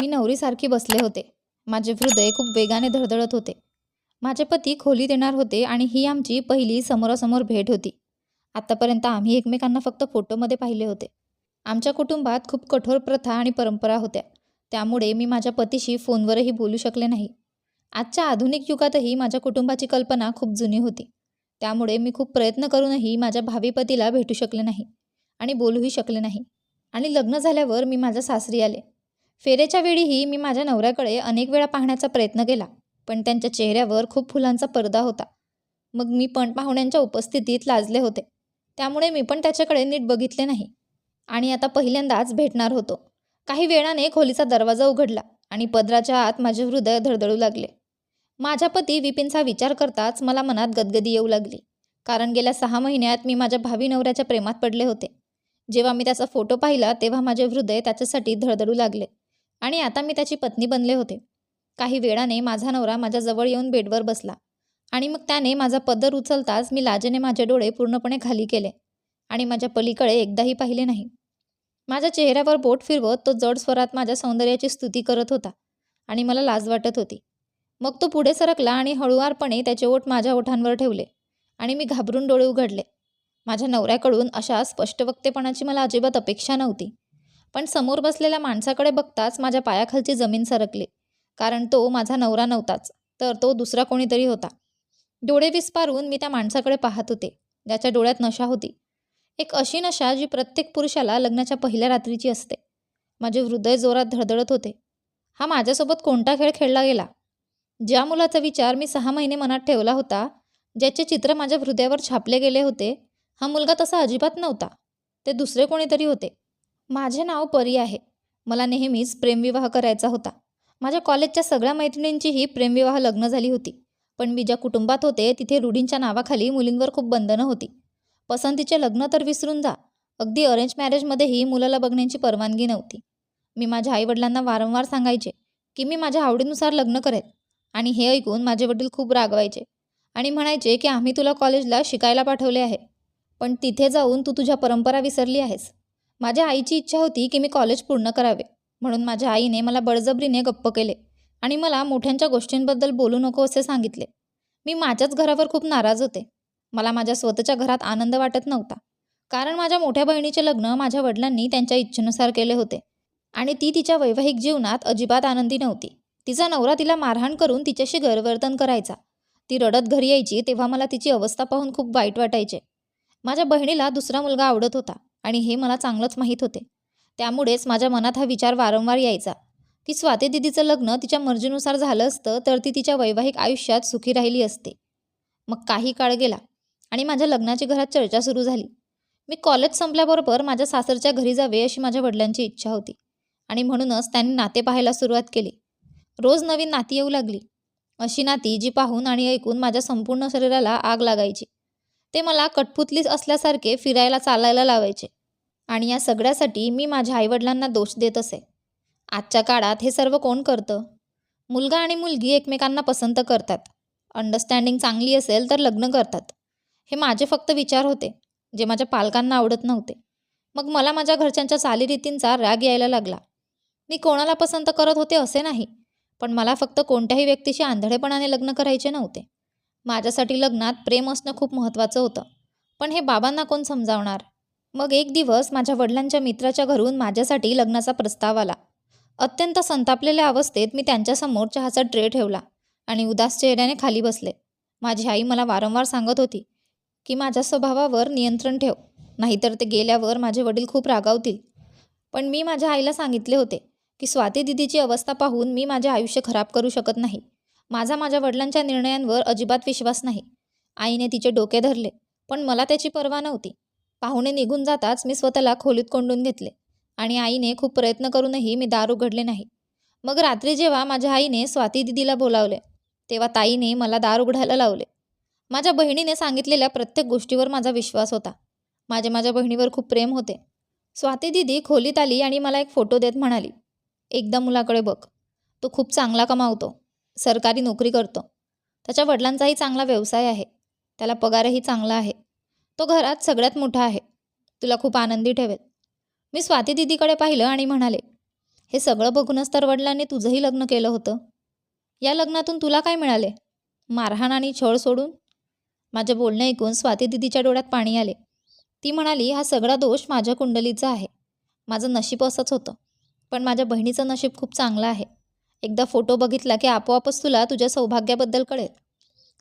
मी नवरीसारखी बसले होते. माझे हृदय खूप वेगाने धडधडत होते. माझे पती खोलीत येणार होते आणि ही आमची पहिली समोरासमोर भेट होती. आत्तापर्यंत आम्ही एकमेकांना फक्त फोटोमध्ये पाहिले होते. आमच्या कुटुंबात खूप कठोर प्रथा आणि परंपरा होत्या. त्यामुळे मी माझ्या पतीशी फोनवरही बोलू शकले नाही. आजच्या आधुनिक युगातही माझ्या कुटुंबाची कल्पना खूप जुनी होती. त्यामुळे मी खूप प्रयत्न करूनही माझ्या भावी पतीला भेटू शकले नाही आणि बोलूही शकले नाही. आणि लग्न झाल्यावर मी माझ्या सासरी आले. फेरेच्या वेळीही मी माझ्या नवऱ्याकडे अनेक वेळा पाहण्याचा प्रयत्न केला पण त्यांच्या चेहऱ्यावर खूप फुलांचा पडदा होता. मग मी पण पाहुण्यांच्या उपस्थितीत लाजले होते. त्यामुळे मी पण त्याच्याकडे नीट बघितले नाही. आणि आता पहिल्यांदाच भेटणार होतो. काही वेळाने खोलीचा दरवाजा उघडला आणि पदराच्या आत माझे हृदय धडधडू लागले. माझ्या पती विपिनचा विचार करताच मला मनात गदगदी येऊ लागली. कारण गेल्या सहा महिन्यात मी माझ्या भावी नवऱ्याच्या प्रेमात पडले होते. जेव्हा मी त्याचा फोटो पाहिला तेव्हा माझे हृदय त्याच्यासाठी धडधडू लागले. आणि आता मी त्याची पत्नी बनले होते. काही वेळाने माझा नवरा माझ्याजवळ येऊन बेडवर बसला आणि मग त्याने माझा पदर उचलताच मी लाजेने माझे डोळे पूर्णपणे खाली केले आणि माझ्या पलीकडे एकदाही पाहिले नाही. माझ्या चेहऱ्यावर बोट फिरवत तो जड स्वरात माझ्या सौंदर्याची स्तुती करत होता आणि मला लाज वाटत होती. मग तो पुढे सरकला आणि हळुवारपणे त्याचे ओठ माझ्या ओठांवर ठेवले आणि मी घाबरून डोळे उघडले. माझ्या नवऱ्याकडून अशा स्पष्ट वक्तेपणाची मला अजिबात अपेक्षा नव्हती. पण समोर बसलेल्या माणसाकडे बघताच माझ्या पायाखालची जमीन सरकली. कारण तो माझा नवरा नव्हताच तर तो दुसरा कोणीतरी होता. डोळे विस्पारून मी त्या माणसाकडे पाहत होते ज्याच्या डोळ्यात नशा होती. एक अशी नशा जी प्रत्येक पुरुषाला लग्नाच्या पहिल्या रात्रीची असते. माझे हृदय जोरात धडधडत होते. हा माझ्यासोबत कोणता खेळ खेळला गेला? ज्या मुलाचा विचार मी सहा महिने मनात ठेवला होता ज्याचे चित्र माझ्या हृदयावर छापले गेले होते हा मुलगा तसा अजिबात नव्हता. ते दुसरे कोणीतरी होते. माझे नाव परी आहे. मला नेहमीच प्रेमविवाह करायचा होता. माझ्या कॉलेजच्या सगळ्या मैत्रिणींचीही प्रेमविवाह लग्न झाली होती. पण मी ज्या कुटुंबात होते तिथे रूढींच्या नावाखाली मुलींवर खूप बंधनं होती. पसंतीचे लग्न तर विसरून जा. अगदी अरेंज मॅरेजमध्येही मुलाला बघण्याची परवानगी नव्हती. मी माझ्या आईवडिलांना वारंवार सांगायचे की मी माझ्या आवडीनुसार लग्न करेन आणि हे ऐकून माझे वडील खूप रागवायचे आणि म्हणायचे की आम्ही तुला कॉलेजला शिकायला पाठवले आहे. पण तिथे जाऊन तू तुझ्या परंपरा विसरली आहेस. माझ्या आईची इच्छा होती की मी कॉलेज पूर्ण करावे. म्हणून माझ्या आईने मला बळजबरीने गप्प केले आणि मला मोठ्यांच्या गोष्टींबद्दल बोलू नको असे सांगितले. मी माझ्याच घरावर खूप नाराज होते. मला माझ्या स्वतःच्या घरात आनंद वाटत नव्हता. कारण माझ्या मोठ्या बहिणीचे लग्न माझ्या वडिलांनी त्यांच्या इच्छेनुसार केले होते आणि ती तिच्या वैवाहिक जीवनात अजिबात आनंदी नव्हती. तिचा नवरा तिला मारहाण करून तिच्याशी गैरवर्तन करायचा. ती रडत घरी यायची तेव्हा मला तिची अवस्था पाहून खूप वाईट वाटायचे. माझ्या बहिणीला दुसरा मुलगा आवडत होता. आणि हे मला चांगलंच माहीत होते. त्यामुळेच माझ्या मनात हा विचार वारंवार यायचा. की स्वाती दिदीचं लग्न तिच्या मर्जीनुसार झालं असतं तर ती तिच्या वैवाहिक आयुष्यात सुखी राहिली असते. मग काही काळ गेला आणि माझ्या लग्नाची घरात चर्चा सुरू झाली. मी कॉलेज संपल्याबरोबर माझ्या सासरच्या घरी जावे अशी माझ्या वडिलांची इच्छा होती आणि म्हणूनच त्यांनी नाते पाहायला सुरुवात केली. रोज नवीन नाती येऊ लागली. अशी नाती जी पाहून आणि ऐकून माझ्या संपूर्ण शरीराला आग लागायची. ते मला कठपुतली असल्यासारखे फिरायला चालायला लावायचे. आणि या सगळ्यासाठी मी माझ्या आईवडिलांना दोष देत असे. आजच्या काळात हे सर्व कोण करतं? मुलगा आणि मुलगी एकमेकांना पसंत करतात. अंडरस्टँडिंग चांगली असेल तर लग्न करतात. हे माझे फक्त विचार होते जे माझ्या पालकांना आवडत नव्हते. मग मला माझ्या घरच्यांच्या चालीरीतींचा राग यायला लागला. मी कोणाला पसंत करत होते असे नाही पण मला फक्त कोणत्याही व्यक्तीशी आंधळेपणाने लग्न करायचे नव्हते. माझ्यासाठी लग्नात प्रेम असणं खूप महत्त्वाचं होतं. पण हे बाबांना कोण समजावणार? मग एक दिवस माझ्या वडिलांच्या मित्राच्या घरून माझ्यासाठी लग्नाचा प्रस्ताव आला. अत्यंत संतापलेल्या अवस्थेत मी त्यांच्यासमोर चहाचा ट्रे ठेवला आणि उदास चेहऱ्याने खाली बसले. माझी आई मला वारंवार सांगत होती की माझ्या स्वभावावर नियंत्रण ठेव नाहीतर ते गेल्यावर माझे वडील खूप रागावतील. पण मी माझ्या आईला सांगितले होते की स्वाती दिदीची अवस्था पाहून मी माझे आयुष्य खराब करू शकत नाही. माझा माझ्या वडिलांच्या निर्णयांवर अजिबात विश्वास नाही. आईने तिचे डोके धरले पण मला त्याची पर्वा नव्हती. पाहुणे निघून जाताच मी स्वतःला खोलीत कोंडून घेतले आणि आईने खूप प्रयत्न करूनही मी दार उघडले नाही. मग रात्री जेव्हा माझ्या आईने स्वाती दिदीला बोलावले तेव्हा ताईने मला दार उघडायला लावले. माझ्या बहिणीने सांगितलेल्या प्रत्येक गोष्टीवर माझा विश्वास होता. माझे माझ्या बहिणीवर खूप प्रेम होते. स्वाती दिदी खोलीत आली आणि मला एक फोटो देत म्हणाली एकदा मुलाकडे बघ. तो खूप चांगला कमावतो. सरकारी नोकरी करतो. त्याच्या वडिलांचाही चांगला व्यवसाय आहे. त्याला पगारही चांगला आहे. तो घरात सगळ्यात मोठा आहे. तुला खूप आनंदी ठेवेल. मी स्वाती दिदीकडे पाहिलं आणि म्हणाले हे सगळं बघूनच तर वडिलांनी तुझंही लग्न केलं होतं. या लग्नातून तुला काय मिळाले? मारहाण आणि छळ सोडून? माझे बोलणं ऐकून स्वाती दिदीच्या डोळ्यात पाणी आले. ती म्हणाली हा सगळा दोष माझ्या कुंडलीचा आहे. माझं नशीब असंच होतं. पण माझ्या बहिणीचं नशीब खूप चांगलं आहे. एकदा फोटो बघितला की आपोआपच तुला तुझ्या सौभाग्याबद्दल कळेल.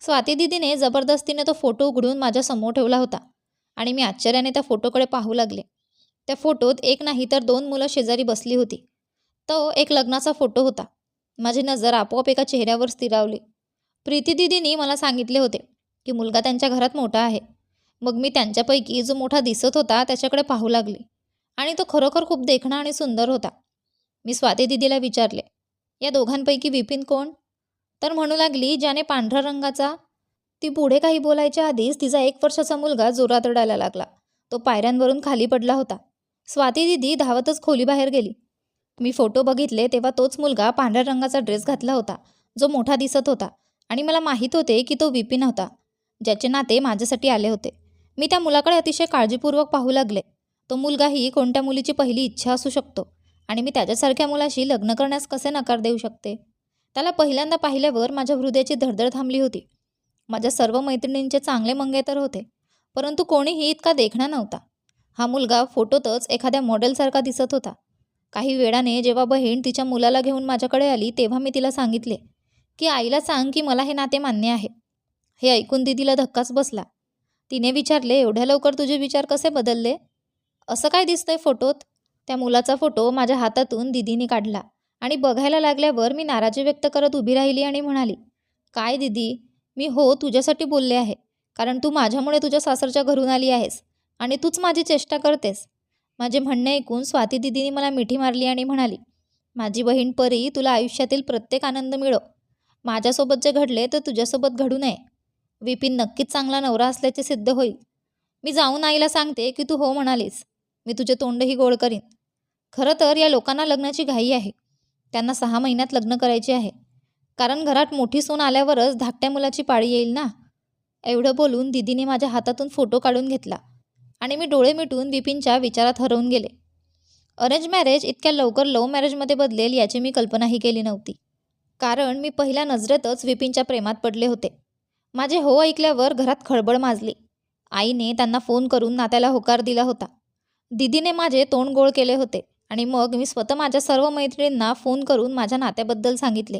स्वाती दिदीने जबरदस्तीने तो फोटो उघडून माझ्यासमोर ठेवला होता आणि मी आश्चर्याने त्या फोटोकडे पाहू लागले. त्या फोटोत एक नाही तर दोन मुलं शेजारी बसली होती. तो एक लग्नाचा फोटो होता. माझी नजर आपोआप एका चेहऱ्यावर स्थिरावली. प्रीती दिदीनी मला सांगितले होते की मुलगा त्यांच्या घरात मोठा आहे. मग मी त्यांच्यापैकी जो मोठा दिसत होता त्याच्याकडे पाहू लागले आणि तो खरोखर खूप देखणा आणि सुंदर होता. मी स्वाती दिदीला विचारले या दोघांपैकी विपिन कोण? तर म्हणू लागली ज्याने पांढऱ्या रंगाचा ती पुढे काही बोलायच्या आधीच तिचा एक वर्षाचा मुलगा जोरात रडायला लागला. तो पायऱ्यांवरून खाली पडला होता. स्वाती दिदी धावतच खोलीबाहेर गेली. मी फोटो बघितले तेव्हा तोच मुलगा पांढऱ्या रंगाचा ड्रेस घातला होता जो मोठा दिसत होता आणि मला माहीत होते की तो विपिन होता ज्याचे नाते माझ्यासाठी आले होते. मी त्या मुलाकडे अतिशय काळजीपूर्वक पाहू लागले. तो मुलगाही कोणत्या मुलीची पहिली इच्छा असू शकतो आणि मी त्याच्यासारख्या मुलाशी लग्न करण्यास कसे नकार देऊ शकते? त्याला पहिल्यांदा पाहिल्यावर माझ्या हृदयाची धडधड थांबली होती. माझ्या सर्व मैत्रिणींचे चांगले मंगे तर होते परंतु कोणीही इतका देखणा नव्हता. हा मुलगा फोटोतच एखाद्या मॉडेलसारखा दिसत होता. काही वेळाने जेव्हा बहीण तिच्या मुलाला घेऊन माझ्याकडे आली तेव्हा मी तिला सांगितले की आईला सांग की मला हे नाते मान्य आहे. हे ऐकून दिदीला धक्काच बसला. तिने विचारले एवढ्या लवकर तुझे विचार कसे बदलले? असं काय दिसतंय फोटोत? त्या मुलाचा फोटो माझ्या हातातून दिदीने काढला. आणि बघायला लागल्यावर मी नाराजी व्यक्त करत उभी राहिली आणि म्हणाली काय दिदी मी हो तुझ्यासाठी बोलले आहे कारण तू माझ्यामुळे तुझ्या सासरच्या घरून आली आहेस आणि तूच माझी चेष्टा करतेस. माझे म्हणणे ऐकून स्वाती दिदीने मला मिठी मारली आणि म्हणाली माझी बहीण परी तुला आयुष्यातील प्रत्येक आनंद मिळो. माझ्यासोबत जे घडले तर तुझ्यासोबत घडू नये. विपिन नक्कीच चांगला नवरा असल्याचे सिद्ध होईल. मी जाऊन आईला सांगते की तू हो म्हणालीस. मी तुझे तोंडही गोड करीन. खरं तर या लोकांना लग्नाची घाई आहे. त्यांना सहा महिन्यात लग्न करायचे आहे. कारण घरात मोठी सून आल्यावरच धाकट्या मुलाची पाळी येईल ना? एवढं बोलून दिदीने माझ्या हातातून फोटो काढून घेतला आणि मी डोळे मिटून विपिनच्या विचारात हरवून गेले. अरेंज मॅरेज इतक्या लवकर लव्ह मॅरेजमध्ये बदलेल याची मी कल्पनाही केली नव्हती. कारण मी पहिल्या नजरेतच विपिनच्या प्रेमात पडले होते. माझे हो ऐकल्यावर घरात खळबळ माजली. आईने त्यांना फोन करून नात्याला होकार दिला होता. दिदीने माझे तोंड गोळ केले होते. आणि मग मी स्वतः माझ्या सर्व मैत्रिणींना फोन करून माझ्या नात्याबद्दल सांगितले.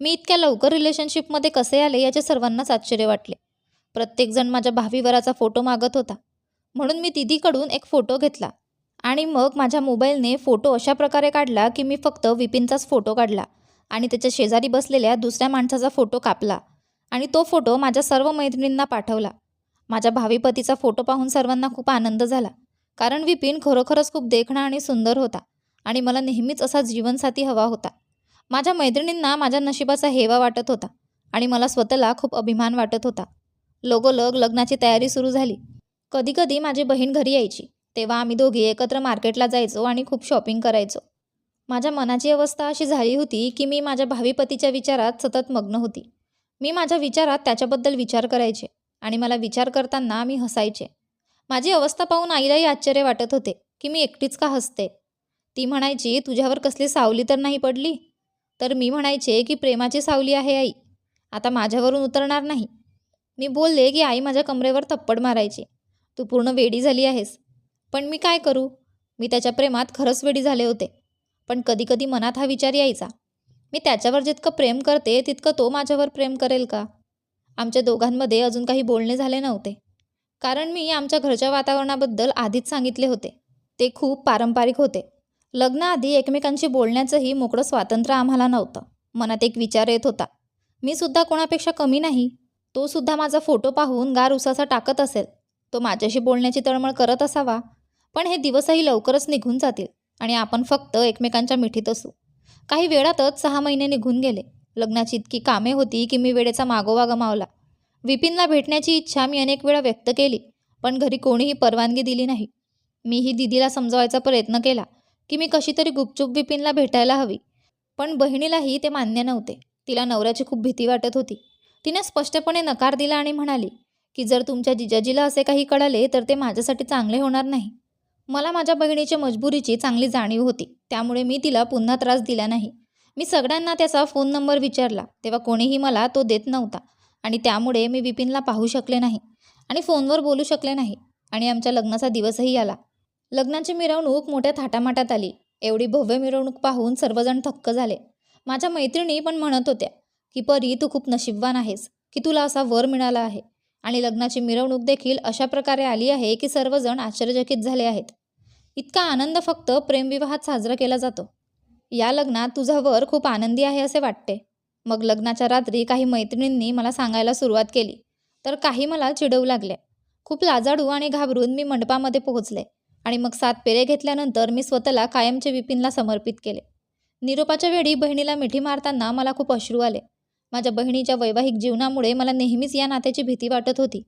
मी इतक्या लवकर रिलेशनशिपमध्ये कसे आले याचे सर्वांनाच आश्चर्य वाटले. प्रत्येकजण माझ्या भावीवराचा फोटो मागत होता. म्हणून मी दिदीकडून एक फोटो घेतला. आणि मग माझ्या मोबाईलने फोटो अशा प्रकारे काढला की मी फक्त विपिनचाच फोटो काढला आणि त्याच्या शेजारी बसलेल्या दुसऱ्या माणसाचा फोटो कापला आणि तो फोटो माझ्या सर्व मैत्रिणींना पाठवला. माझ्या भावी पतीचा फोटो पाहून सर्वांना खूप आनंद झाला. कारण विपिन खरोखरच खूप देखणा आणि सुंदर होता आणि मला नेहमीच असा जीवनसाथी हवा होता. माझ्या मैत्रिणींना माझ्या नशिबाचा हेवा वाटत होता आणि मला स्वतःला खूप अभिमान वाटत होता. लगोलग लग्नाची तयारी सुरू झाली. कधीकधी माझी बहीण घरी यायची. तेव्हा आम्ही दोघी एकत्र मार्केटला जायचो आणि खूप शॉपिंग करायचो. माझ्या मनाची अवस्था अशी झाली होती की मी माझ्या भावी पतीच्या विचारात सतत मग्न होती. मी माझ्या विचारात त्याच्याबद्दल विचार करायचे आणि मला विचार करताना मी हसायचे. माझी अवस्था पाहून आईलाही आश्चर्य वाटत होते की मी एकटीच का हसते? ती म्हणायची तुझ्यावर कसली सावली तर नाही पडली? तर मी म्हणायचे की प्रेमाची सावली आहे आई. आता माझ्यावरून उतरणार नाही. मी बोलले की आई माझ्या कमरेवर थप्पड मारायची. तू पूर्ण वेडी झाली आहेस. पण मी काय करू? मी त्याच्या प्रेमात खरंच वेडी झाले होते. पण कधीकधी मनात हा विचार यायचा. मी त्याच्यावर जितकं प्रेम करते तितकं तो माझ्यावर प्रेम करेल का? आमच्या दोघांमध्ये अजून काही बोलणे झाले नव्हते. कारण मी आमच्या घरच्या वातावरणाबद्दल आधीच सांगितले होते. ते खूप पारंपरिक होते. लग्नाआधी एकमेकांशी बोलण्याचंही मोकळं स्वातंत्र्य आम्हाला नव्हतं. मनात एक विचार येत होता. मी सुद्धा कोणापेक्षा कमी नाही. तो सुद्धा माझा फोटो पाहून गार उसासा टाकत असेल. तो माझ्याशी बोलण्याची तळमळ करत असावा. पण हे दिवसही लवकरच निघून जातील आणि आपण फक्त एकमेकांच्या मिठीत असू. काही वेळातच सहा महिने निघून गेले. लग्नाची इतकी कामे होती की मी वेळेचा मागोवा गमावला. विपिनला भेटण्याची इच्छा मी अनेक वेळा व्यक्त केली पण घरी कोणीही परवानगी दिली नाही. मीही दिदीला समजवायचा प्रयत्न केला की मी कशी तरी गुपचूप विपिनला भेटायला हवी पण बहिणीलाही ते मान्य नव्हते. तिला नवऱ्याची खूप भीती वाटत होती. तिने स्पष्टपणे नकार दिला आणि म्हणाली की जर तुमच्या जिजाजीला असे काही कळाले तर ते माझ्यासाठी चांगले होणार नाही. मला माझ्या बहिणीच्या मजबुरीची चांगली जाणीव होती त्यामुळे मी तिला पुन्हा त्रास दिला नाही. मी सगळ्यांना त्याचा फोन नंबर विचारला तेव्हा कोणीही मला तो देत नव्हता. आणि त्यामुळे मी विपिनला पाहू शकले नाही आणि फोनवर बोलू शकले नाही. आणि आमच्या लग्नाचा दिवसही आला. लग्नाची मिरवणूक मोठ्या थाटामाटात आली. एवढी भव्य मिरवणूक पाहून सर्वजण थक्क झाले. माझ्या मैत्रिणी पण म्हणत होत्या की परी तू खूप नशीबवान आहेस की तुला असा वर मिळाला आहे. आणि लग्नाची मिरवणूक देखील अशा प्रकारे आली आहे की सर्वजण आश्चर्यचकित झाले आहेत. इतका आनंद फक्त प्रेमविवाहात साजरा केला जातो. या लग्नात तुझा वर खूप आनंदी आहे असे वाटते. मग लग्नाच्या रात्री काही मैत्रिणींनी मला सांगायला सुरुवात केली. तर काही मला चिडवू लागल्या. खूप लाजाडू आणि घाबरून मी मंडपामध्ये पोहोचले आणि मग सात पेरे घेतल्यानंतर मी स्वतःला कायमचे विपिनला समर्पित केले. निरोपाच्या वेळी बहिणीला मिठी मारताना मला खूप अश्रू आले. माझ्या बहिणीच्या वैवाहिक जीवनामुळे मला नेहमीच या नात्याची भीती वाटत होती.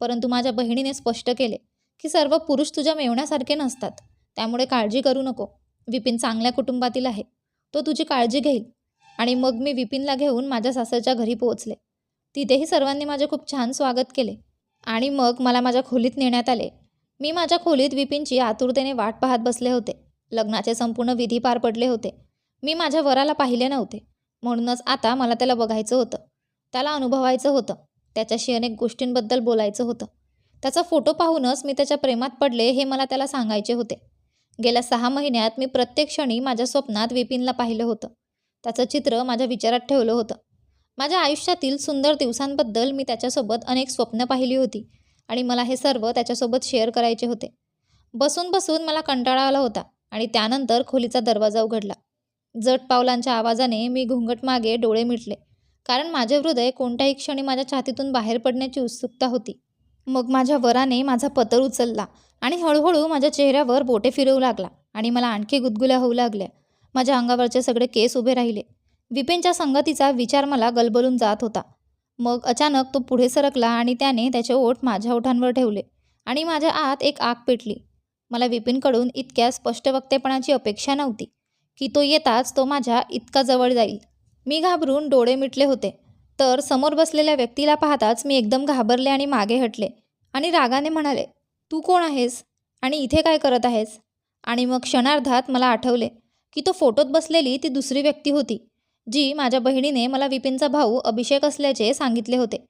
परंतु माझ्या बहिणीने स्पष्ट केले की सर्व पुरुष तुझ्या मेवण्यासारखे नसतात. त्यामुळे काळजी करू नको. विपिन चांगल्या कुटुंबातील आहे. तो तुझी काळजी घेईल. आणि मग मी विपिनला घेऊन माझ्या सासरच्या घरी पोहोचले. तिथेही सर्वांनी माझे खूप छान स्वागत केले आणि मग मला माझ्या खोलीत नेण्यात आले. मी माझ्या खोलीत विपिनची आतुरतेने वाट पाहत बसले होते. लग्नाचे संपूर्ण विधी पार पडले होते. मी माझ्या वराला पाहिले नव्हते. म्हणूनच आता मला त्याला बघायचं होतं. त्याला अनुभवायचं होतं. त्याच्याशी अनेक गोष्टींबद्दल बोलायचं होतं. त्याचा फोटो पाहूनच मी त्याच्या प्रेमात पडले हे मला त्याला सांगायचे होते. गेल्या सहा महिन्यात मी प्रत्येक क्षणी माझ्या स्वप्नात विपिनला पाहिलं होतं. त्याचं चित्र माझ्या विचारात ठेवलं होतं. माझ्या आयुष्यातील सुंदर दिवसांबद्दल मी त्याच्यासोबत अनेक स्वप्न पाहिली होती आणि मला हे सर्व त्याच्यासोबत शेअर करायचे होते. बसून बसून मला कंटाळा आला होता आणि त्यानंतर खोलीचा दरवाजा उघडला. जट पावलांच्या आवाजाने मी घुंगट मागे डोळे मिटले कारण माझे हृदय कोणत्याही क्षणी माझ्या छातीतून बाहेर पडण्याची उत्सुकता होती. मग माझ्या वराने माझा पतर उचलला आणि हळूहळू माझ्या चेहऱ्यावर बोटे फिरवू लागला आणि मला आणखी गुदगुल्या होऊ लागल्या. माझ्या अंगावरचे सगळे केस उभे राहिले. विपिनच्या संगतीचा विचार मला गलबलून जात होता. मग अचानक तो पुढे सरकला आणि त्याने त्याचे ओठ माझ्या ओठांवर ठेवले आणि माझ्या आत एक आग पेटली. मला विपिनकडून इतक्या स्पष्ट वक्तेपणाची अपेक्षा नव्हती की तो येताच तो माझ्या इतका जवळ जाईल. मी घाबरून डोळे मिटले होते. तर समोर बसलेल्या व्यक्तीला पाहताच मी एकदम घाबरले आणि मागे हटले आणि रागाने म्हणाले तू कोण आहेस? आणि इथे काय करत आहेस? आणि मग क्षणार्धात मला आठवले की तो फोटोत बसलेली ती दुसरी व्यक्ती होती जी माझ्या बहिणीने मला विपिनचा भाऊ अभिषेक असल्याचे सांगितले होते.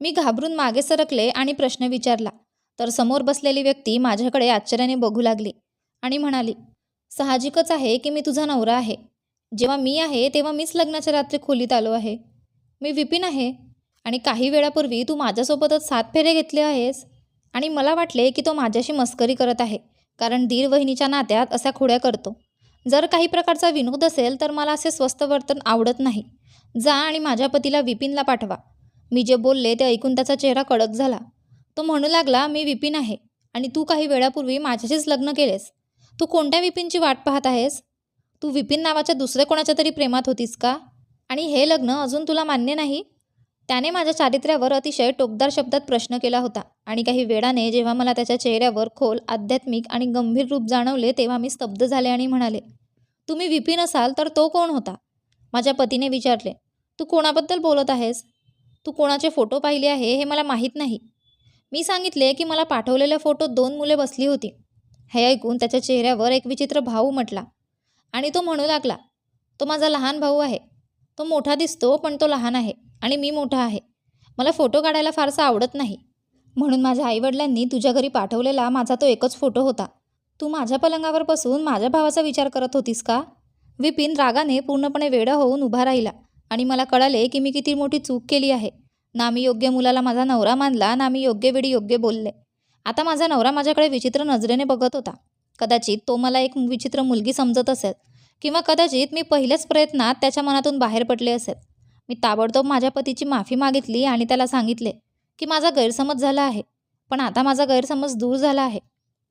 मी घाबरून मागे सरकले आणि प्रश्न विचारला तर समोर बसलेली व्यक्ती माझ्याकडे आश्चर्याने बघू लागली आणि म्हणाली साहजिकच आहे की मी तुझा नवरा आहे. जेव्हा मी आहे तेव्हा मीच लग्नाच्या रात्री खोलीत आलो आहे. मी विपिन आहे आणि काही वेळापूर्वी तू माझ्यासोबतच सात फेरे घेतले आहेस आणि मला वाटले की तो माझ्याशी मस्करी करत आहे कारण दीर वहिनीच्या नात्यात असा खुड्या करतो. जर काही प्रकारचा विनोद असेल तर मला असे स्वस्त वर्तन आवडत नाही. जा आणि माझ्या पतीला विपिनला पाठवा. मी जे बोलले ते ऐकून त्याचा चेहरा कडक झाला. तो म्हणू लागला मी विपिन आहे आणि तू काही वेळापूर्वी माझ्याशीच लग्न केलेस. तू कोणत्या विपिनची वाट पाहत आहेस? तू विपिन नावाच्या दुसऱ्या कोणाच्या तरी प्रेमात होतीस का? आणि हे लग्न अजून तुला मान्य नाही? त्याने माझ्या चारित्र्यावर अतिशय टोकदार शब्दात प्रश्न केला होता. आणि काही वेळाने जेव्हा मला त्याच्या चेहऱ्यावर खोल आध्यात्मिक आणि गंभीर रूप जाणवले तेव्हा मी स्तब्ध झाले आणि म्हणाले तुम्ही विपिन असाल तर तो कोण होता? माझ्या पतीने विचारले तू कोणाबद्दल बोलत आहेस? तू कोणाचे फोटो पाहिले आहे हे मला माहीत नाही. मी सांगितले की मला पाठवलेल्या फोटोत दोन मुले बसली होती. हे ऐकून त्याच्या चेहऱ्यावर एक विचित्र भाऊ म्हटला आणि तो म्हणू लागला तो माझा लहान भाऊ आहे. तो मोठा दिसतो पण तो लहान आहे आणि मी मोठा आहे. मला फोटो काढायला फारसा आवडत नाही. म्हणून माझ्या आईवडिलांनी तुझ्या घरी पाठवलेला माझा तो एकच फोटो होता. तू माझ्या पलंगावर बसून माझ्या भावाचा विचार करत होतीस का? विपिन रागाने पूर्णपणे वेडा होऊन उभा राहिला आणि मला कळाले की मी किती मोठी चूक केली आहे. ना मी योग्य मुलाला माझा नवरा मानला ना मी योग्य वेळी योग्य बोलले. आता माझा नवरा माझ्याकडे विचित्र नजरेने बघत होता. कदाचित तो मला एक विचित्र मुलगी समजत असेल. किंवा कदाचित मी पहिल्याच प्रयत्नात त्याच्या मनातून बाहेर पडले असेल. मी ताबडतोब माझ्या पतीची माफी मागितली आणि त्याला सांगितले की माझा गैरसमज झाला आहे पण आता माझा गैरसमज दूर झाला आहे.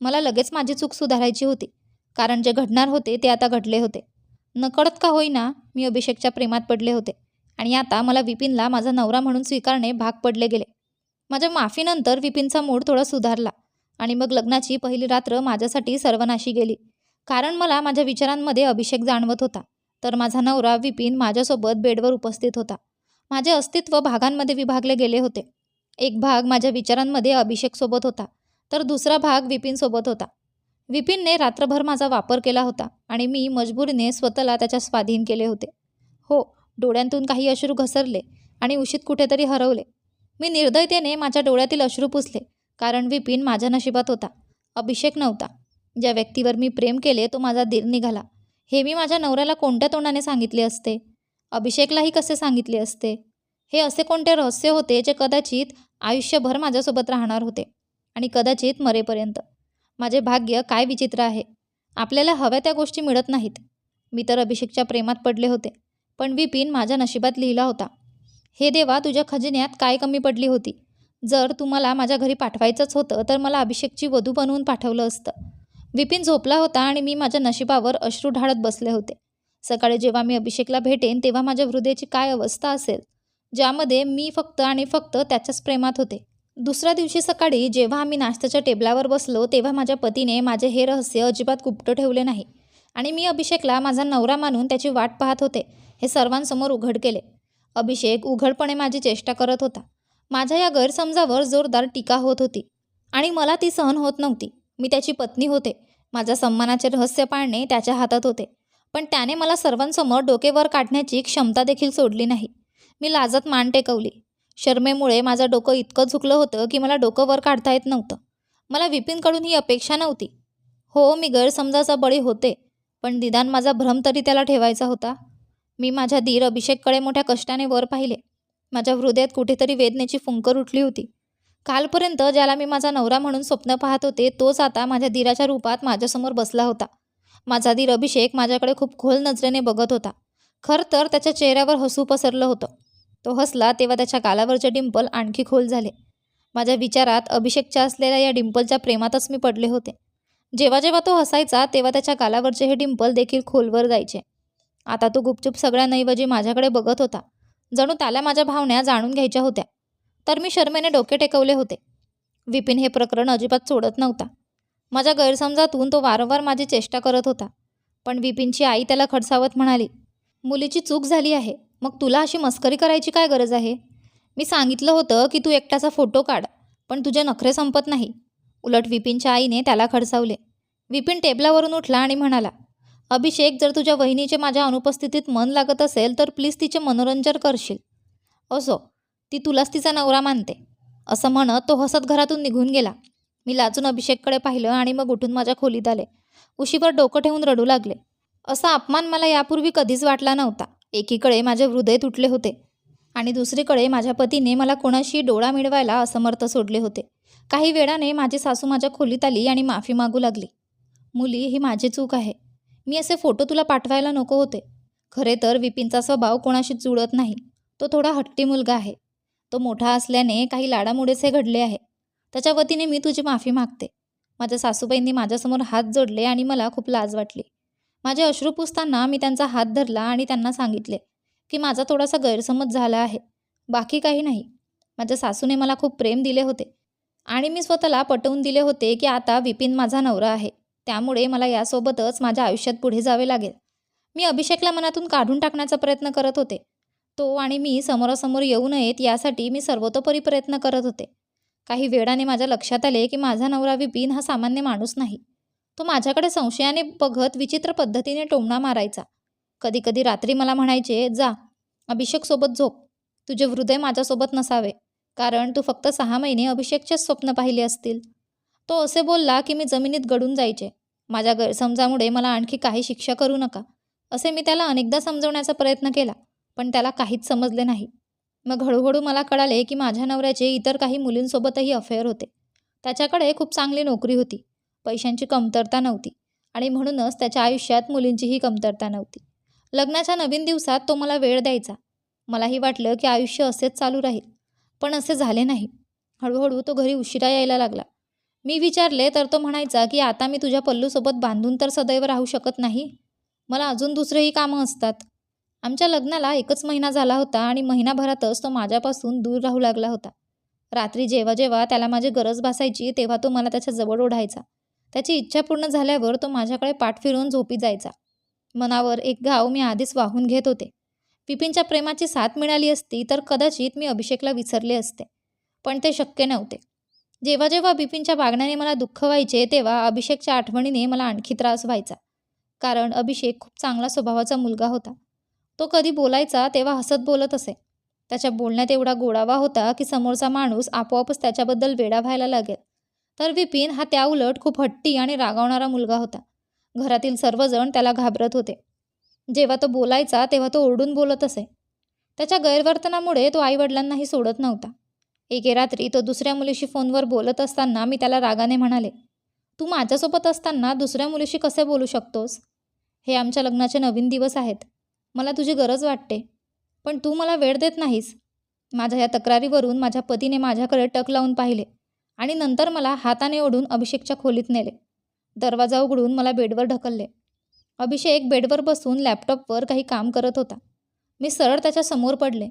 मला लगेच माझी चूक सुधारायची होती कारण जे घडणार होते ते आता घडले होते. नकळत का होईना मी अभिषेकच्या प्रेमात पडले होते आणि आता मला विपिनला माझा नवरा म्हणून स्वीकारणे भाग पडले गेले. माझ्या माफीनंतर विपिनचा मूड थोडा सुधारला आणि मग लग्नाची पहिली रात्र माझ्यासाठी सर्वनाशी गेली. कारण मला माझ्या विचारांमध्ये अभिषेक जाणवत होता तर माझा नवरा विपिन माझ्यासोबत बेडवर उपस्थित होता. माझे अस्तित्व भागांमध्ये विभागले गेले होते. एक भाग माझ्या विचारांमध्ये अभिषेकसोबत होता तर दुसरा भाग विपिनसोबत होता. विपिनने रात्रभर माझा वापर केला होता आणि मी मजबुरीने स्वतःला त्याच्या स्वाधीन केले होते. हो डोळ्यांतून काही अश्रू घसरले आणि उशीत कुठेतरी हरवले. मी निर्दयतेने माझ्या डोळ्यातील अश्रू पुसले कारण विपिन माझ्या नशिबात होता. अभिषेक नव्हता. ज्या व्यक्तीवर मी प्रेम केले तो माझा दीर निघाला. हे मी माझ्या नवऱ्याला कोणत्या तोंडाने सांगितले असते? अभिषेकलाही कसे सांगितले असते? हे असे कोणते रहस्य होते जे कदाचित आयुष्यभर माझ्यासोबत राहणार होते आणि कदाचित मरेपर्यंत? माझे भाग्य काय विचित्र आहे? आपल्याला हव्या त्या गोष्टी मिळत नाहीत. मी तर अभिषेकच्या प्रेमात पडले होते पण विपिन माझ्या नशिबात लिहिला होता. हे देवा तुझ्या खजिन्यात काय कमी पडली होती? जर तुम्हाला माझ्या घरी पाठवायचंच होतं तर मला अभिषेकची वधू बनवून पाठवलं असतं. विपिन झोपला होता आणि मी माझ्या नशिबावर अश्रू ढाळत बसले होते. सकाळी जेव्हा मी अभिषेकला भेटेन तेव्हा माझ्या हृदयाची काय अवस्था असेल? ज्यामध्ये मी फक्त आणि फक्त त्याच्याच प्रेमात होते. दुसऱ्या दिवशी सकाळी जेव्हा आम्ही नाश्त्याच्या टेबलावर बसलो तेव्हा माझ्या पतीने माझे हे रहस्य अजिबात गुप्त ठेवले नाही आणि मी अभिषेकला माझा नवरा मानून त्याची वाट पाहत होते हे सर्वांसमोर उघड केले. अभिषेक उघडपणे माझी चेष्टा करत होता. माझ्या या गैरसमजावर जोरदार टीका होत होती आणि मला ती सहन होत नव्हती. मी त्याची पत्नी होते. माझ्या सन्मानाचे रहस्य पाळणे त्याच्या हातात होते. पण त्याने मला सर्वांसमोर डोकेवर काढण्याची क्षमता देखील सोडली नाही. मी लाजत मान टेकवली. शर्मेमुळे माझं डोकं इतकं झुकलं होतं की मला डोकं वर काढता येत नव्हतं. मला विपिनकडून ही अपेक्षा नव्हती. हो मी गैरसमजाचा बळी होते पण निदान माझा भ्रम तरी त्याला ठेवायचा होता. मी माझ्या धीर अभिषेककडे मोठ्या कष्टाने वर पाहिले. माझ्या हृदयात कुठेतरी वेदनेची फुंकर उठली होती. कालपर्यंत ज्याला मी माझा नवरा म्हणून स्वप्न पाहत होते तोच आता माझ्या दिराच्या रूपात माझ्यासमोर बसला होता. माझा दीर अभिषेक माझ्याकडे खूप खोल नजरेने बघत होता. खरं तर त्याच्या चेहऱ्यावर हसू पसरलं होतं. तो हसला तेव्हा त्याच्या गालावरचे डिंपल आणखी खोल झाले. माझ्या विचारात अभिषेकच्या असलेल्या या डिंपलच्या प्रेमातच मी पडले होते. जेव्हा जेव्हा तो हसायचा तेव्हा त्याच्या गालावरचे हे डिंपल देखील खोलवर जायचे. आता तो गुपचूप सगळ्यांऐवजी माझ्याकडे बघत होता. जणू त्याला माझ्या भावना जाणून घ्यायच्या होत्या. तर मी शर्मेने डोके टेकवले होते. विपिन हे प्रकरण अजिबात सोडत नव्हता. माझ्या गैरसमजातून तो वारंवार माझी चेष्टा करत होता. पण विपिनची आई त्याला खडसावत म्हणाली मुलीची चूक झाली आहे. मग तुला अशी मस्करी करायची काय गरज आहे? मी सांगितलं होतं की तू एकट्याचा फोटो काढ पण तुझे नखरे संपत नाही. उलट विपिनच्या आईने त्याला खडसावले. विपिन टेबलावरून उठला आणि म्हणाला अभिषेक जर तुझ्या वहिनीचे माझ्या अनुपस्थितीत मन लागत असेल तर प्लीज तिचे मनोरंजन करशील. असो? ती तुलाच तिचा नवरा मानते. असं म्हणत तो हसत घरातून निघून गेला. मी लाजून अभिषेककडे पाहिलं आणि मग उठून माझ्या खोलीत आले. उशीवर डोकं ठेवून रडू लागले. असा अपमान मला यापूर्वी कधीच वाटला नव्हता. एकीकडे माझे हृदय तुटले होते आणि दुसरीकडे माझ्या पतीने मला कोणाशी डोळा मिळवायला असमर्थ सोडले होते. काही वेळाने माझी सासू माझ्या खोलीत आली आणि माफी मागू लागली. मुली ही माझी चूक आहे. मी असे फोटो तुला पाठवायला नको होते. खरे तर विपिनचा स्वभाव कोणाशी जुळत नाही. तो थोडा हट्टी मुलगा आहे. तो मोठा असल्याने काही लाडामुळेच घडले आहे. त्याच्या वतीने मी तुझी माफी मागते. माझ्या सासूबाईंनी माझ्यासमोर हात जोडले आणि मला खूप लाज वाटली. माझे अश्रू पुसताना मी त्यांचा हात धरला आणि त्यांना सांगितले की माझा थोडासा गैरसमज झाला आहे. बाकी काही नाही. माझ्या सासूने मला खूप प्रेम दिले होते. आणि मी स्वतःला पटवून दिले होते की आता विपिन माझा नवरा आहे. त्यामुळे मला यासोबतच माझ्या आयुष्यात पुढे जावे लागेल. मी अभिषेकला मनातून काढून टाकण्याचा प्रयत्न करत होते. तो आणि मी समोरासमोर येऊ नयेत यासाठी मी सर्वतोपरी प्रयत्न करत होते. काही वेळाने माझ्या लक्षात आले की माझा नवरा विपिन हा सामान्य माणूस नाही. तो माझ्याकडे संशयाने बघत विचित्र पद्धतीने टोमणा मारायचा. कधीकधी रात्री मला म्हणायचे जा अभिषेकसोबत झोप. तुझे हृदय माझ्यासोबत नसावे कारण तू फक्त सहा महिने अभिषेकचेच स्वप्न पाहिले असतील. तो असे बोलला की मी जमिनीत गडून जायचे. माझ्या गैरसमजामुळे मला आणखी काही शिक्षा करू नका असे मी त्याला अनेकदा समजवण्याचा प्रयत्न केला. पण त्याला काहीच समजले नाही. मग हळूहळू मला कळाले की माझ्या नवऱ्याचे इतर काही मुलींसोबतही अफेअर होते. त्याच्याकडे खूप चांगली नोकरी होती. पैशांची कमतरता नव्हती. आणि म्हणूनच त्याच्या आयुष्यात मुलींचीही कमतरता नव्हती. लग्नाच्या नवीन दिवसात तो मला वेळ द्यायचा. मलाही वाटलं की आयुष्य असेच चालू राहील. पण असे झाले नाही. हळूहळू तो घरी उशिरा यायला लागला. मी विचारले तर तो म्हणायचा की आता मी तुझ्या पल्लूसोबत बांधून तर सदैव राहू शकत नाही? मला अजून दुसरेही कामं असतात. आमच्या लग्नाला एकच महिना झाला होता आणि महिनाभरातच तो माझ्यापासून दूर राहू लागला होता. रात्री जेव्हा जेव्हा त्याला माझी गरज भासायची तेव्हा तो मला त्याच्याजवळ ओढायचा. त्याची इच्छा पूर्ण झाल्यावर तो माझ्याकडे पाठ फिरून झोपी जायचा. मनावर एक घाव मी आधीच वाहून घेत होते. पिपिनच्या प्रेमाची साथ मिळाली असती तर कदाचित मी अभिषेकला विसरले असते. पण ते शक्य नव्हते. जेव्हा जेव्हा बिपिनच्या वागण्याने मला दुःख व्हायचे तेव्हा अभिषेकच्या आठवणीने मला आणखी त्रास व्हायचा. कारण अभिषेक खूप चांगला स्वभावाचा मुलगा होता. तो कधी बोलायचा तेव्हा हसत बोलत असे. त्याच्या बोलण्यात एवढा गोडावा होता की समोरचा माणूस आपोआपच त्याच्याबद्दल वेडा व्हायला लागेल. तर विपिन हा त्याउलट खूप हट्टी आणि रागावणारा मुलगा होता. घरातील सर्वजण त्याला घाबरत होते. जेव्हा तो बोलायचा तेव्हा तो ओरडून बोलत असे. त्याच्या गैरवर्तनामुळे तो आईवडिलांनाही सोडत नव्हता. एके रात्री तो दुसऱ्या मुलीशी फोनवर बोलत असताना मी त्याला रागाने म्हणाले तू माझ्यासोबत असताना दुसऱ्या मुलीशी कसे बोलू शकतोस? हे आमच्या लग्नाचे नवीन दिवस आहेत. मला तुझी गरज वाटते. पण तू मला वेळ देत नाहीस. माझ्या या तक्रारीवरून माझ्या पतीने माझ्याकडे टक लावून पाहिले आणि नंतर मला हाताने ओढून अभिषेकच्या खोलीत नेले. दरवाजा उघडून मला बेडवर ढकलले. अभिषेक बेडवर बसून लॅपटॉपवर काही काम करत होता. मी सरळ त्याच्यासमोर पडले.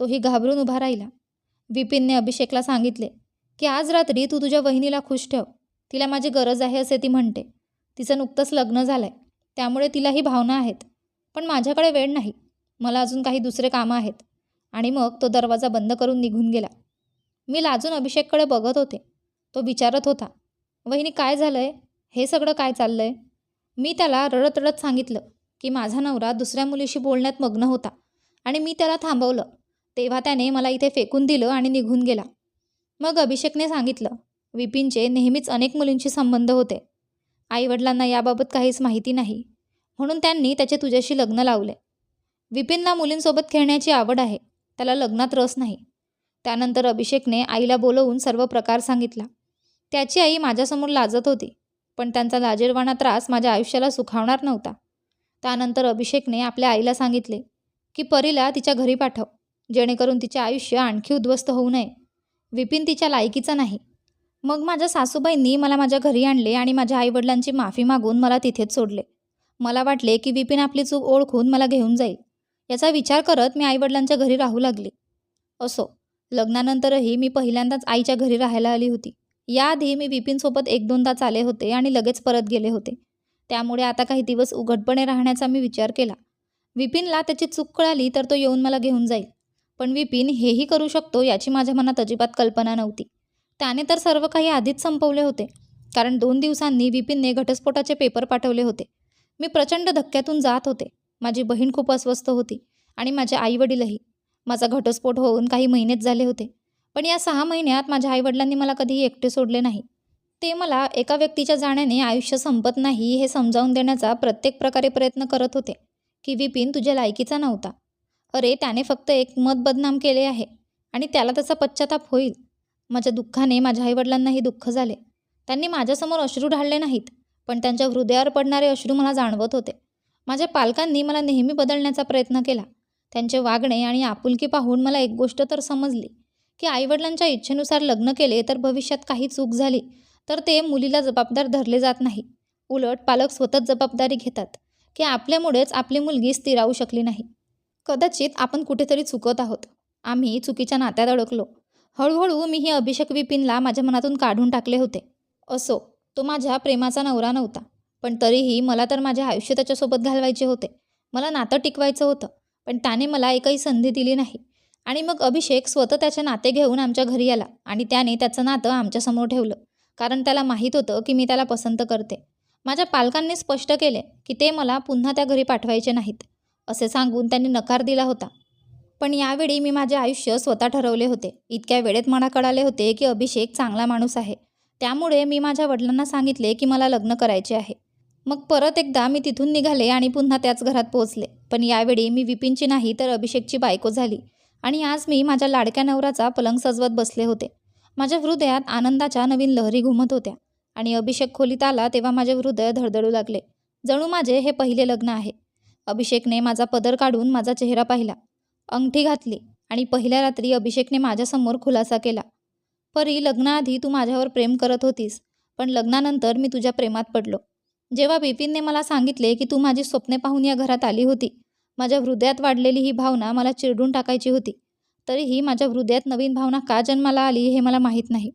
तोही घाबरून उभा राहिला. विपिनने अभिषेकला सांगितले की आज रात्री तू तुझ्या वहिनीला खुश ठेव. तिला माझी गरज आहे असे ती म्हणते. तिचं नुकतंच लग्न झालं आहे त्यामुळे तिलाही भावना आहेत. पण माझ्याकडे वेळ नाही. मला अजून काही दुसरे कामं आहेत. आणि मग तो दरवाजा बंद करून निघून गेला. मी लाजून अभिषेककडे बघत होते. तो विचारत होता वहिनी काय झालं आहे हे सगळं काय चाललं आहे मी त्याला रडत रडत सांगितलं की माझा नवरा दुसऱ्या मुलीशी बोलण्यात मग्न होता आणि मी त्याला थांबवलं. तेव्हा त्याने मला इथे फेकून दिलं आणि निघून गेला. मग अभिषेकने सांगितलं विपिनचे नेहमीच अनेक मुलींशी संबंध होते. आईवडिलांना याबाबत काहीच माहिती नाही. म्हणून त्यांनी त्याचे तुझ्याशी लग्न लावले. विपिनला मुलींसोबत खेळण्याची आवड आहे. त्याला लग्नात रस नाही. त्यानंतर अभिषेकने आईला बोलवून सर्व प्रकार सांगितला. त्याची आई माझ्यासमोर लाजत होती पण त्यांचा लाजेरवाणा त्रास माझ्या आयुष्याला सुखावणार नव्हता. त्यानंतर अभिषेकने आपल्या आईला सांगितले की परीला तिच्या घरी पाठव जेणेकरून तिचे आयुष्य आणखी उद्ध्वस्त होऊ नये. विपिन तिच्या लायकीचा नाही. मग माझ्या सासूबाईंनी मला माझ्या घरी आणले आणि माझ्या आईवडिलांची माफी मागून मला तिथेच सोडले. मला वाटले की विपिन आपली चूक ओळखून मला घेऊन जाईल. याचा विचार करत मी आईवडिलांच्या घरी राहू लागले. असो लग्नानंतरही मी पहिल्यांदाच आईच्या घरी राहायला आली होती. याआधी मी विपिनसोबत एक दोनदा आले होते आणि लगेच परत गेले होते. त्यामुळे आता काही दिवस उघडपणे राहण्याचा मी विचार केला. विपिनला त्याची चूक कळाली तर तो येऊन मला घेऊन जाईल. पण विपिन हेही करू शकतो याची माझ्या मनात अजिबात कल्पना नव्हती. त्याने तर सर्व काही आधीच संपवले होते. कारण दोन दिवसांनी विपिनने घटस्फोटाचे पेपर पाठवले होते. मी प्रचंड धक्क्यातून जात होते. माझी बहीण खूप अस्वस्थ होती आणि माझे आईवडीलही. माझा घटस्फोट होऊन काही महिनेच झाले होते. पण या सहा महिन्यात माझ्या आईवडिलांनी मला कधीही एकटे सोडले नाही. ते मला एका व्यक्तीच्या जाण्याने आयुष्य संपत नाही हे समजावून देण्याचा प्रत्येक प्रकारे प्रयत्न करत होते. की विपिन तुझ्या लायकीचा नव्हता. अरे त्याने फक्त एक मत बदनाम केले आहे आणि त्याला त्याचा पश्चाताप होईल. माझ्या दुःखाने माझ्या आईवडिलांनाही दुःख झाले. त्यांनी माझ्यासमोर अश्रू ढाळले नाहीत. पण त्यांच्या हृदयावर पडणारे अश्रू मला जाणवत होते. माझ्या पालकांनी मला नेहमी बदलण्याचा प्रयत्न केला. त्यांचे वागणे आणि आपुलकी पाहून मला एक गोष्ट तर समजली की आईवडिलांच्या इच्छेनुसार लग्न केले तर भविष्यात काही चूक झाली तर ते मुलीला जबाबदार धरले जात नाही. उलट पालक स्वतःच जबाबदारी घेतात की आपल्यामुळेच आपली मुलगी स्थिरावू शकली नाही. कदाचित आपण कुठेतरी चुकत आहोत. आम्ही चुकीच्या नात्यात अडकलो. हळूहळू मी ही अभिषेक विपिनला माझ्या मनातून काढून टाकले होते. असो तो माझ्या प्रेमाचा नवरा नव्हता. पण तरीही मला तर माझे आयुष्य त्याच्यासोबत घालवायचे होते. मला नातं टिकवायचं होतं पण त्याने मला एकही संधी दिली नाही. आणि मग अभिषेक स्वतः त्याचे नाते घेऊन आमच्या घरी आला आणि त्याने त्याचं नातं आमच्यासमोर ठेवलं. कारण त्याला माहीत होतं की मी त्याला पसंत करते. माझ्या पालकांनी स्पष्ट केले की ते मला पुन्हा त्या घरी पाठवायचे नाहीत असे सांगून त्यांनी नकार दिला होता. पण यावेळी मी माझे आयुष्य स्वतः ठरवले होते. इतक्या वेळेत मला कळाले होते की अभिषेक चांगला माणूस आहे. त्यामुळे मी माझ्या वडिलांना सांगितले की मला लग्न करायचे आहे. मग परत एकदा मी तिथून निघाले आणि पुन्हा त्याच घरात पोहोचले. पण यावेळी मी विपिनची नाही तर अभिषेकची बायको झाली. आणि आज मी माझ्या लाडक्या नवराचा पलंग सजवत बसले होते. माझ्या हृदयात आनंदाच्या नवीन लहरी घुमत होत्या. आणि अभिषेक खोलीत आला तेव्हा माझे हृदय धडधडू लागले. जणू माझे हे पहिले लग्न आहे. अभिषेकने माझा पदर काढून माझा चेहरा पाहिला. अंगठी घातली आणि पहिल्या रात्री अभिषेकने माझ्यासमोर खुलासा केला. परी लग्नाआधी तू माझ्यावर प्रेम करत होतीस पण लग्नानंतर मी तुझ्या प्रेमात पडलो. जेव्हा बिपिनने मला सांगितले की तू माझी स्वप्ने पाहून या घरात आली होती माझ्या हृदयात वाढलेली ही भावना मला चिरडून टाकायची होती. तरीही माझ्या हृदयात नवीन भावना का जन्माला आली हे मला माहीत नाही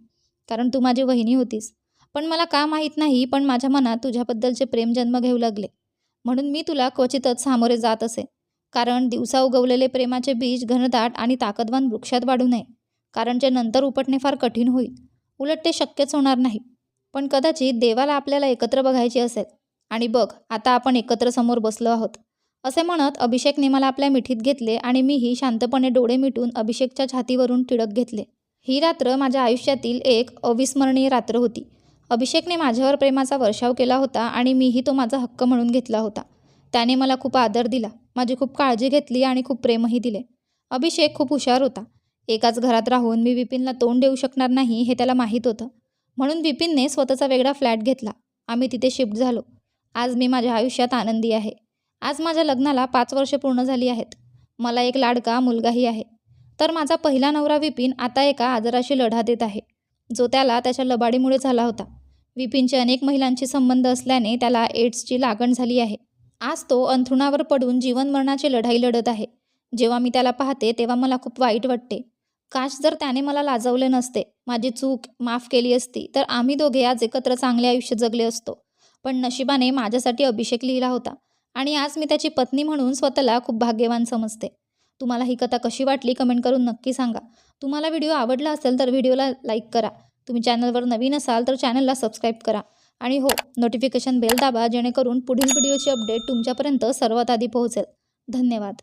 कारण तू माझी वहिनी होतीस. पण मला का माहीत नाही पण माझ्या मनात तुझ्याबद्दलचे प्रेम जन्म घेऊ लागले. म्हणून मी तुला क्वचितच सामोरे जात असे कारण दिवसा उगवलेले प्रेमाचे बीज घनदाट आणि ताकदवान वृक्षात वाढू नये. कारण जे नंतर उपटणे फार कठीण होईल. उलट ते शक्यच होणार नाही. पण कदाचित देवाला आपल्याला एकत्र बघायचे असेल. आणि बघ आता आपण एकत्र समोर बसलो आहोत. असे म्हणत अभिषेकने मला आपल्या मिठीत घेतले आणि मीही शांतपणे डोळे मिटून अभिषेकच्या छातीवरून टिळक घेतले. ही रात्र माझ्या आयुष्यातील एक अविस्मरणीय रात्र होती. अभिषेकने माझ्यावर प्रेमाचा वर्षाव केला होता आणि मीही तो माझा हक्क म्हणून घेतला होता. त्याने मला खूप आदर दिला. माझी खूप काळजी घेतली आणि खूप प्रेमही दिले. अभिषेक खूप हुशार होता. एकाच घरात राहून मी विपिनला तोंड देऊ शकणार नाही हे त्याला माहीत होतं. म्हणून विपिनने स्वतःचा वेगळा फ्लॅट घेतला. आम्ही तिथे शिफ्ट झालो. आज मी माझ्या आयुष्यात आनंदी आहे. आज माझ्या लग्नाला पाच वर्षे पूर्ण झाली आहेत. मला एक लाडका मुलगाही आहे. तर माझा पहिला नवरा विपिन आता एका आजाराशी लढा देत आहे. जो त्याला त्याच्या लबाडीमुळे झाला होता. विपिनचे अनेक महिलांशी संबंध असल्याने त्याला एड्सची लागण झाली आहे. आज तो अंथरुणावर पडून जीवन मरणाची लढाई लढत आहे. जेव्हा मी त्याला पाहते तेव्हा मला खूप वाईट वाटते. काश जर त्याने मला लाजवले नसते माझी चूक माफ केली असती तर आम्ही दोघे आज एकत्र चांगले आयुष्य जगले असतो. पण नशिबाने माझ्यासाठी अभिषेक लिहिला होता आणि आज मी त्याची पत्नी म्हणून स्वतःला खूप भाग्यवान समजते. तुम्हाला ही कथा कशी वाटली कमेंट करून नक्की सांगा. तुम्हाला व्हिडिओ आवडला असेल तर व्हिडिओला लाईक करा. तुम्ही चॅनलवर नवीन असाल तर चॅनलला सबस्क्राईब करा. आणि हो नोटिफिकेशन बेल दाबा जेणेकरून पुढील व्हिडिओची अपडेट तुमच्यापर्यंत सर्वात आधी पोहोचेल. धन्यवाद.